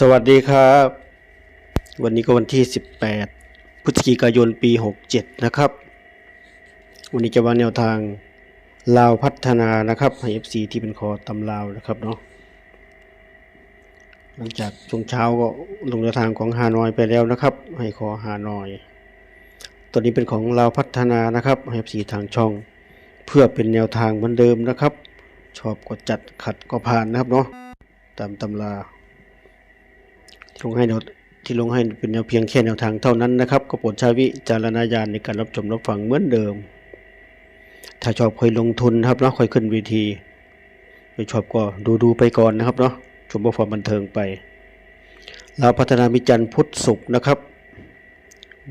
สวัสดีครับ วันนี้ก็วันที่ 18 พฤศจิกายนปี 67 นะครับ วันนี้จะวางแนวทางลาวพัฒนานะครับให้ FC ที่เป็นคอตำลาวนะครับเนาะหลังจากช่วงเช้าก็ลงแนวทางของฮานอยไปแล้วนะครับ ให้คอฮานอย ตัวนี้เป็นของลาวพัฒนานะครับให้ FC ทางช่อง เพื่อเป็นแนวทางเหมือนเดิมนะครับ ชอบก็จัดขัดก็ผ่านนะครับเนาะตามตำรา ที่ลงให้แนวที่ลงให้เป็นแนวเพียงแค่แนวทางเท่านั้นนะครับ ก็โปรดใช้วิจารณญาณในการรับชมรับฟังเหมือนเดิม ถ้าชอบค่อยลงทุนนะครับเนาะค่อยขึ้นเวทีไม่ชอบก็ดูดูไปก่อนนะครับเนาะชมเพื่อความบันเทิงไปเราพัฒนามิจันทร์พุทธศุกร์นะครับ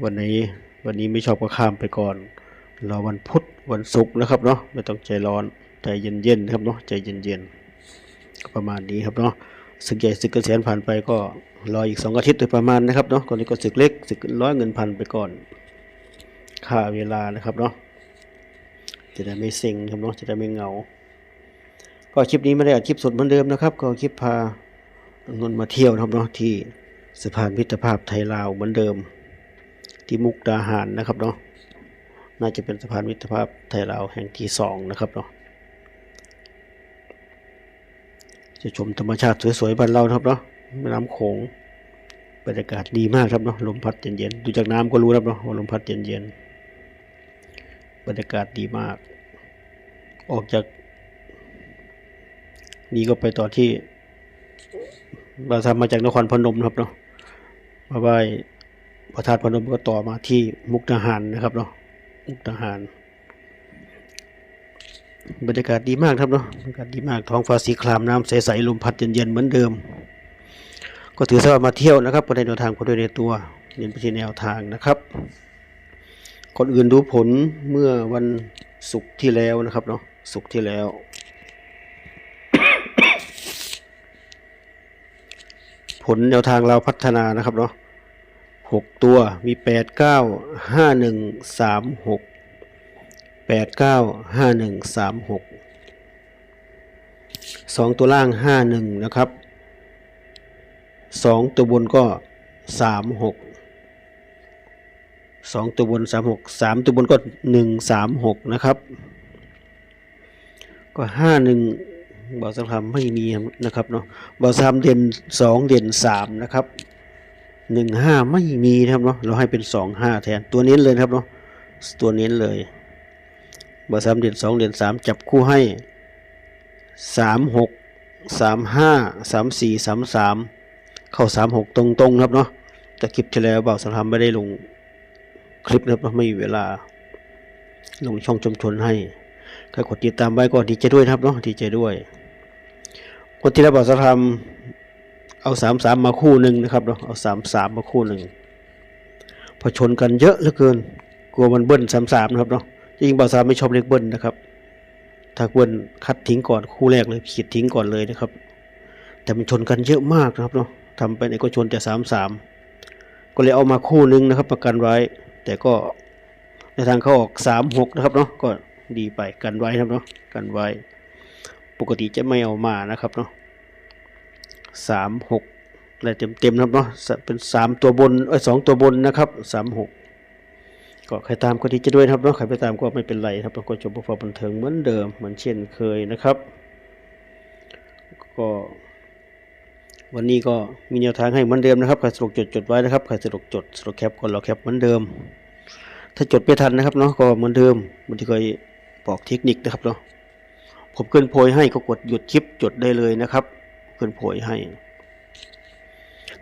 วันนี้วันนี้ไม่ชอบก็ข้ามไปก่อนรอวันพุธวันศุกร์นะครับเนาะไม่ต้องใจร้อนใจเย็นๆนะครับเนาะใจเย็นๆก็ประมาณนี้ครับเนาะ ศึกใหญ่ศึกเกษียณผ่านไปก็รออีกสองอาทิตย์โดยประมาณนะครับเนาะก่อนนี้ก็ศึกเล็กศึกร้อยเงินพันไปก่อนค่าเวลานะครับเนาะจะได้ไม่เซ็งครับเนาะจะได้ไม่เหงา ก็คลิปนี้ไม่ได้อัดคลิปสดเหมือนเดิมนะครับ ก็คลิปพานนมาเที่ยวนะครับเนาะที่สะพานมิตรภาพไทยลาวเหมือนเดิม ที่มุกดาหารนะครับเนาะน่าจะเป็นสะพานมิตรภาพไทยลาวแห่งที่สองนะครับเนาะ จะชมธรรมชาติสวยๆบ้านเราครับเนาะแม่น้ำโขงบรรยากาศดีมากครับเนาะลมพัดเย็นๆดูจากน้ำก็รู้ครับเนาะว่าลมพัดเย็นๆบรรยากาศดีมาก ออกจากนี่ก็ไปต่อที่ เราทำมาจากนครพนมครับเนาะมาไหว้พระธาตุพนมก็ต่อมาที่มุกดาหารนะครับเนาะมุกดาหาร บรรยากาศดีมากครับเนาะบรรยากาศดีมากท้องฟ้าสีครามน้ำใสๆลมพัดเย็นๆเหมือนเดิม ก็ถือว่ามาเที่ยวนะครับก็ได้แนวทางก็ด้ในตัวเรียนไปที่แนวทางนะครับคนอื่นดูผลเมื่อวันศุกร์ที่แล้วนะครับเนาะศุกร์ที่แล้ว ผลแนวทางเราพัฒนานะครับเนาะหกตัวมีแปดเก้าห้าหนึ่งสามหก แปดเก้าห้าหนึ่งสามหกสองตัวล่างห้าหนึ่งนะครับสองตัวบนก็สามหกสองตัวบนสามหกสามตัวบนก็หนึ่งสามหกนะครับ ก็ห้าหนึ่งบอสังคำไม่มีนะครับเนาะบอสามเด่นสองเด่นสามนะครับหนึ่งห้าไม่มีนะครับเนาะเราให้เป็นสองห้าแทนตัวเน้นเลยครับเนาะตัวเน้นเลย เบอร์สามเดือนสองเดือนสามจับคู่ให้สามหกสามห้าสามสี่สามสามเข้าสามหกตรงๆครับเนาะแต่คลิปที่แล้วเบาสังทำไม่ได้ลงคลิปนะครับเนาะไม่มีเวลา ลงช่องชมชนให้ใครกดติดตามไว้ก็ดีใจด้วยครับเนาะดีใจด้วยคนที่แล้วเบาสังทำเอาสามสามมาคู่หนึ่งนะครับเนาะเอาสามสามมาคู่หนึ่งพอชนกันเยอะเหลือเกิน กลัวมันเบิ้ลสามสามนะครับเนาะ จริงบ่าวสามไม่ชอบเลขเบิ้ลนะครับถ้าเบิ้ลคัดทิ้งก่อนคู่แรกเลยขีดทิ้งก่อนเลยนะครับ แต่มันชนกันเยอะมากนะครับเนาะทำไปไหนก็ชนแต่สามสามก็เลยเอามาคู่หนึงนะครับ ประกันไว้ แต่ก็ในทางเขาออกสามหกนะครับเนาะก็ดีไปกันไว้ครับเนาะกันไว้ ปกติจะไม่เอามานะครับเนาะสามหกอะไรเต็มๆนะครับเนาะเป็นสามตัวบนเอ้ยสองตัวบนนะครับสามหก ก็ใครตามก็ดีจะด้วยครับเนาะใครไม่ตามก็ไม่เป็นไรครับเราก็จบพอบันเทิงเหมือนเดิมเหมือนเช่นเคยนะครับ ก็วันนี้ก็มีแนวทางให้เหมือนเดิมนะครับใครสะดวกจดจดไว้นะครับใครสะดวกจดสะดวกแคปก็รอแคปเหมือนเดิม ถ้าจดไม่ทันนะครับเนาะก็เหมือนเดิมมันที่เคยบอกเทคนิคนะครับเนาะผมเกินโพยให้ก็กดหยุดคลิปจดได้เลยนะครับเกินโพยให้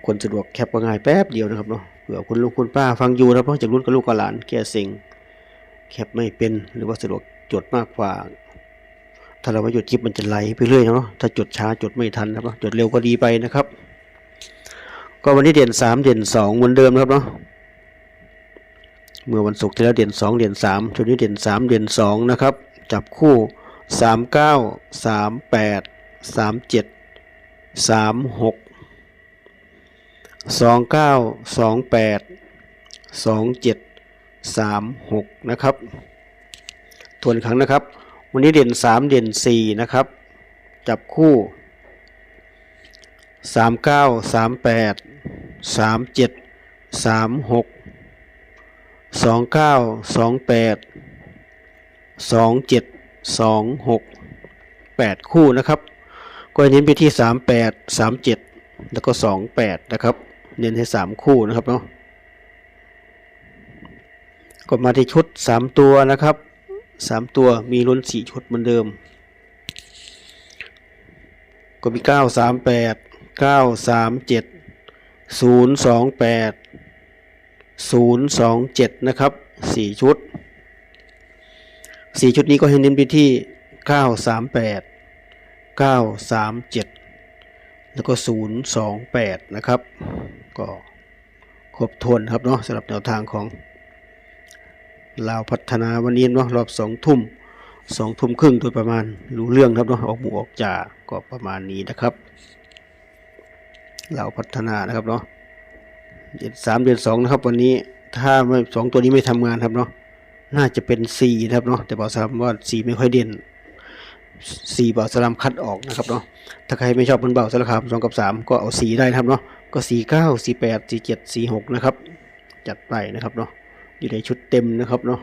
คนสะดวกแคปก็ง่ายแป๊บเดียวนะครับเนาะเผื่อคุณลุงคุณป้าฟังอยู่นะเพราะจากรุ่นกับลูกกับหลานแก้สิ่งแคปไม่เป็นหรือว่าสะดวกจดมากกว่า ถ้าเราไม่จดคลิปมันจะไหลไปเรื่อยเนาะถ้าจดช้าจดไม่ทันนะครับจดเร็วก็ดีไปนะครับ ก็วันนี้เด่นสามเด่นสองเหมือนเดิมนะครับเนาะเมื่อวันศุกร์ที่แล้วเด่นสองเด่นสามชุดนี้เด่นสามเด่นสองนะครับจับคู่สามเก้าสามแปดสามเจ็ดสามหก สองเก้าสองแปดสองเจ็ดสามหกนะครับทวนครั้งนะครับ วันนี้เด่นสามเด่นสี่นะครับ จับคู่สามเก้าสามแปดสามเจ็ดสามหกสองเก้าสองแปดสองเจ็ดสองหกแปดคู่นะครับ ก็เน้นไปที่สามแปดสามเจ็ดแล้วก็สองแปดนะครับ เน้นให้สามคู่นะครับเนาะก็มาที่ชุดสามตัวนะครับสามตัวมีลุ้นสี่ชุดเหมือนเดิมก็มีเก้าสามแปดเก้าสามเจ็ดศูนย์สองแปดศูนย์สองเจ็ดนะครับสี่ชุดสี่ชุดนี้ก็ให้เน้นไปที่เก้าสามแปดเก้าสามเจ็ดแล้วก็ศูนย์สองแปดนะครับ ก็ครบถ้วนครับเนาะสำหรับแนวทางของลาวพัฒนาวันนี้เนาะรอบสองทุ่มสองทุ่มครึ่งโดยประมาณรู้เรื่องครับเนาะออกหมู่ออกจาก็ประมาณนี้นะครับเราพัฒนานะครับเนาะเดือนสามเดือนสองนะครับ วันนี้ถ้าไม่สองตัวนี้ไม่ทำงานครับเนาะน่าจะเป็นสี่นะครับเนาะแต่บอกสามว่าสี่ไม่ค่อยเด่น สี่เบาสลามคัดออกนะครับเนาะถ้าใครไม่ชอบมันเบาสลับสองกับสามก็เอาสี่ได้นะครับเนาะก็สี่เก้าสี่แปดสี่เจ็ดสี่หกนะครับ จัดไปนะครับเนาะอยู่ในชุดเต็มนะครับเนาะ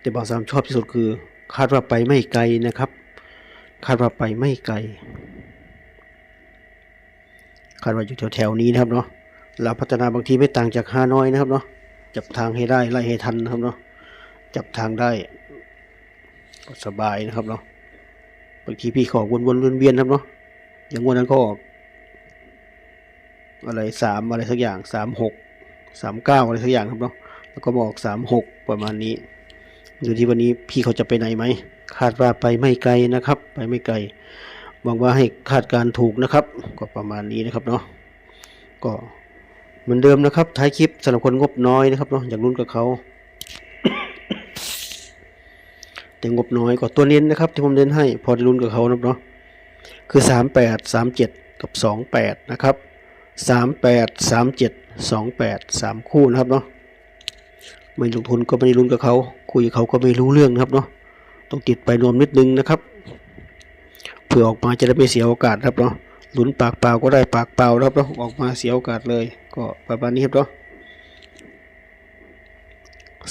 แต่บอกสามชอบที่สุดคือ คาดว่าไปไม่ไกลนะครับ คาดว่าไปไม่ไกล คาดว่าอยู่แถวๆนี้นะครับเนาะเราพัฒนาบางทีไม่ต่างจากฮานอยนะครับเนาะจับทางให้ได้ไล่ให้ทันนะครับเนาะจับทางได้ก็สบายนะครับเนาะ บางทีพี่ขอวนๆเวียนๆครับเนาะอย่างวันนั้นก็ออกอะไรสามอะไรสักอย่างสามหกสามเก้าอะไรสักอย่างครับเนาะแล้วก็มาอกสามหกประมาณนี้ดูที่วันนี้พี่เขาจะไปไหนไหมคาดว่าไปไม่ไกลนะครับ ไปไม่ไกลหวังว่าให้คาดการณ์ถูกนะครับ ก็ประมาณนี้นะครับเนาะก็เหมือนเดิมนะครับท้ายคลิปสำหรับคนงบน้อยนะครับเนาะอยากลุ้นกับเขา แต่งบน้อยก็ตัวเน้นนะครับ ที่ผมเน้นให้พอได้ลุ้นกับเขานะเนาะคือสามแปดสามเจ็ดกับสองแปดนะครับสามแปดสามเจ็ดสองแปดสามคู่นะครับเนาะไม่ลงทุนก็ไม่ได้ลุ้นกับเขาคุยกับเขาก็ไม่รู้เรื่องนะครับเนาะต้องติดไปรวมนิดนึงนะครับเผื่อออกมาจะได้ไม่เสียโอกาสครับเนาะลุ้นปากเปล่าก็ได้ปากเปล่าครับเนาะออกมาเสียโอกาสเลย ก็ประมาณนี้ครับเนาะ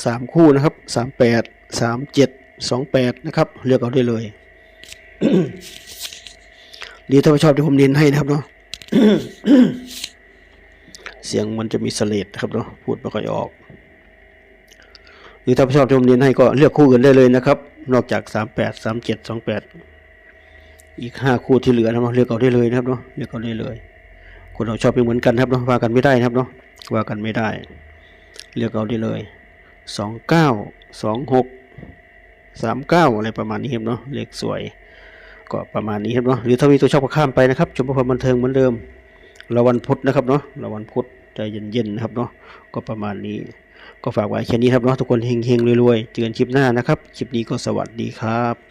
สามคู่นะครับสามแปดสามเจ็ด สองแปดนะครับ เลือกเอาได้เลย ดีถ้าชอบที่ผมเน้นให้นะครับเนาะเสียงมันจะมีเสลดนะครับเนาะพูดไม่ค่อยออก หรือถ้าชอบที่ผมเรียนให้ก็เลือกคู่อื่นได้เลยนะครับ นอกจากสามแปดสามเจ็ดสองแปดอีกห้าคู่ที่เหลือนะครับเลือกเอาได้เลยนะครับเนาะเลือกเอาได้เลยคนเราชอบไม่เหมือนกันครับเนาะว่ากันไม่ได้นะครับเนาะว่ากันไม่ได้ เลือกเอาได้เลยสองเก้าสองหก สามเก้าอะไรประมาณนี้ครับเนาะเลขสวยก็ประมาณนี้ครับเนาะหรือถ้ามีตัวชอบก็ข้ามไปนะครับชมพรบันเทิงเหมือนเดิมละวันพุธนะครับเนาะละวันพุธใจเย็นๆนะครับเนาะก็ประมาณนี้ ก็ฝากไว้แค่นี้ครับเนาะทุกคนเฮงๆรวยๆเจอกันคลิปหน้านะครับคลิปนี้ก็สวัสดีครับ